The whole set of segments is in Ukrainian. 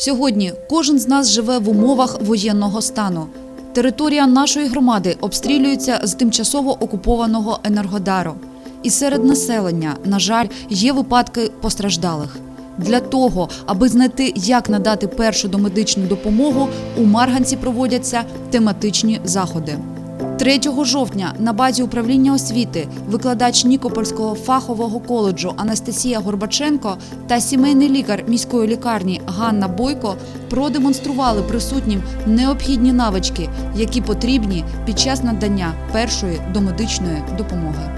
Сьогодні кожен з нас живе в умовах воєнного стану. Територія нашої громади обстрілюється з тимчасово окупованого Енергодару. І серед населення, на жаль, є випадки постраждалих. Для того, аби знайти, як надати першу домедичну допомогу, у Марганці проводяться тематичні заходи. 3 жовтня на базі управління освіти викладач Нікопольського фахового коледжу Анастасія Горбаченко та сімейний лікар міської лікарні Ганна Бойко продемонстрували присутнім необхідні навички, які потрібні під час надання першої домедичної допомоги.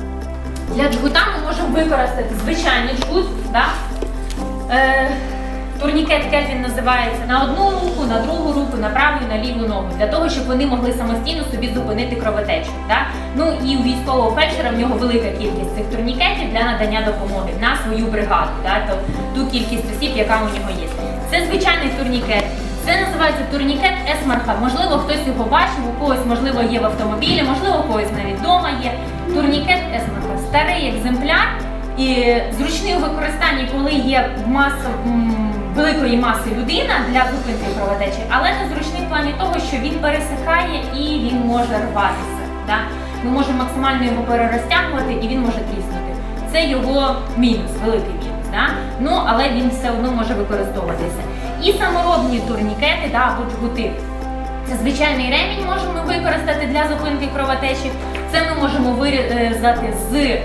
Для джгута ми можемо використати звичайний джгут, да? е, турнікет Кельвін називається на одну руку, на другу руку, на праву і на ліву ногу, для того, щоб вони могли самостійно собі зупинити кровотечу. Да? Ну і у військового фельдшера в нього велика кількість цих турнікетів для надання допомоги на свою бригаду, да? то, ту кількість осіб, яка у нього є. Це звичайний турнікет. Це називається турнікет Есмарха. Можливо, хтось його бачив, у когось можливо є в автомобілі, можливо, у когось навіть вдома є. Турнікет Есмарха старий екземпляр і зручний у використанні, коли є маса великої маси людина для зупинки кровотечі, але не зручний в плані того, що він пересихає і він може рватися. Да? Ми можемо максимально його перерозтягувати і він може тріснути. Це його мінус, великий мінус. Да? Ну, але він все одно може використовуватися. І саморобні турнікети да, або джгути. Це звичайний ремінь можемо використати для зупинки кровотечі. Це ми можемо вирізати з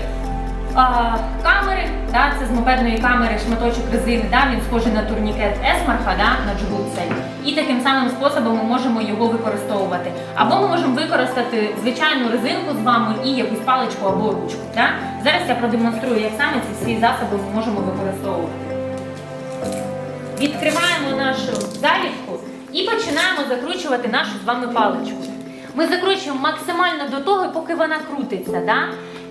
камери, да, це з мопедної камери шматочок резини, да, він схожий на турнікет Есмарха, да, на джгут цей. І таким самим способом ми можемо його використовувати. Або ми можемо використати звичайну резинку з вами і якусь паличку або ручку. Да. Зараз я продемонструю, як саме ці всі засоби ми можемо використовувати. Відкриваємо нашу залівку і починаємо закручувати нашу з вами паличку. Ми закручуємо максимально до того, поки вона крутиться, да?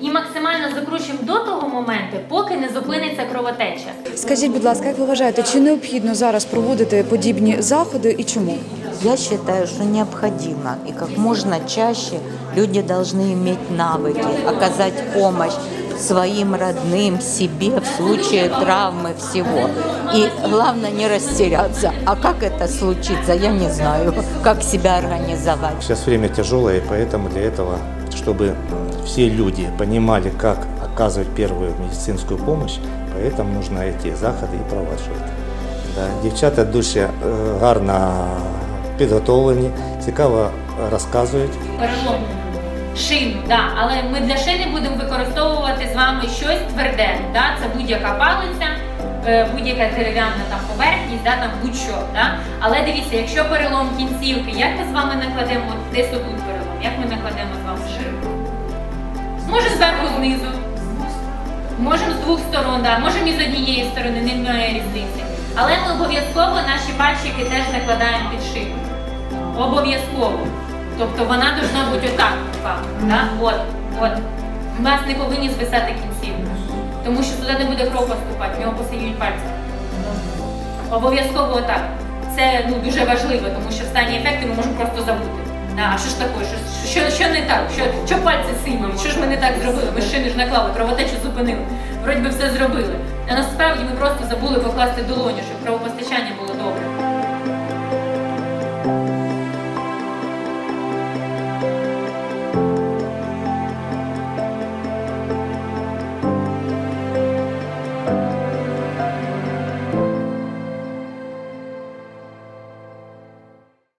і максимально закручуємо до того моменту, поки не зупиниться кровотеча. Скажіть, будь ласка, як ви вважаєте, чи необхідно зараз проводити подібні заходи і чому? Я считаю, что необходимо и как можно чаще люди должны иметь навыки, оказать помощь своим родным, себе в случае травмы всего. И главное не растеряться. А как это случится, я не знаю, как себя организовать. Сейчас время тяжелое, и поэтому для этого, чтобы все люди понимали, как оказывать первую медицинскую помощь, поэтому нужно эти заходи і проваджувати. Да. Дівчата дуже е, гарно підготовлені, цікаво розказують. Переломну шину, да. але ми для шини будемо використовувати з вами щось тверде. Да? Це будь-яка палиця, е, будь-яка дерев'яна там поверхність, да, там будь-що. Да? Але дивіться, якщо перелом кінцівки, як ми з вами накладемо от десь отут перелом, як ми накладемо з вами шину? Може зверху знизу, можемо з двох сторон, да. можемо і з однієї сторони, немає різниці. Але ми обов'язково наші пальчики теж накладаємо під шию. Обов'язково. Тобто вона повинна бути отак. Да? От, от. У нас не повинні звисати кінцівки. Тому що туди не буде кров поступати, в нього посиють пальці. Обов'язково отак. Це ну, дуже важливо, тому що в стані Да, а що ж таке? Що, що, що не так? Що, що пальці сині? Що ж ми не так зробили? Ми шини ж наклали, кровотечу зупинили. Вроді би все зробили. А насправді ми просто забули покласти долоню, щоб кровопостачання було добре.